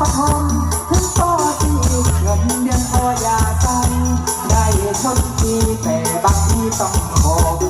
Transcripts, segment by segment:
ปฐมถึงปสี่เงินเดือนพยาสั่ได้ชนทีแต่บางทีต้องขอ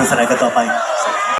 ปริศนากันต่อไป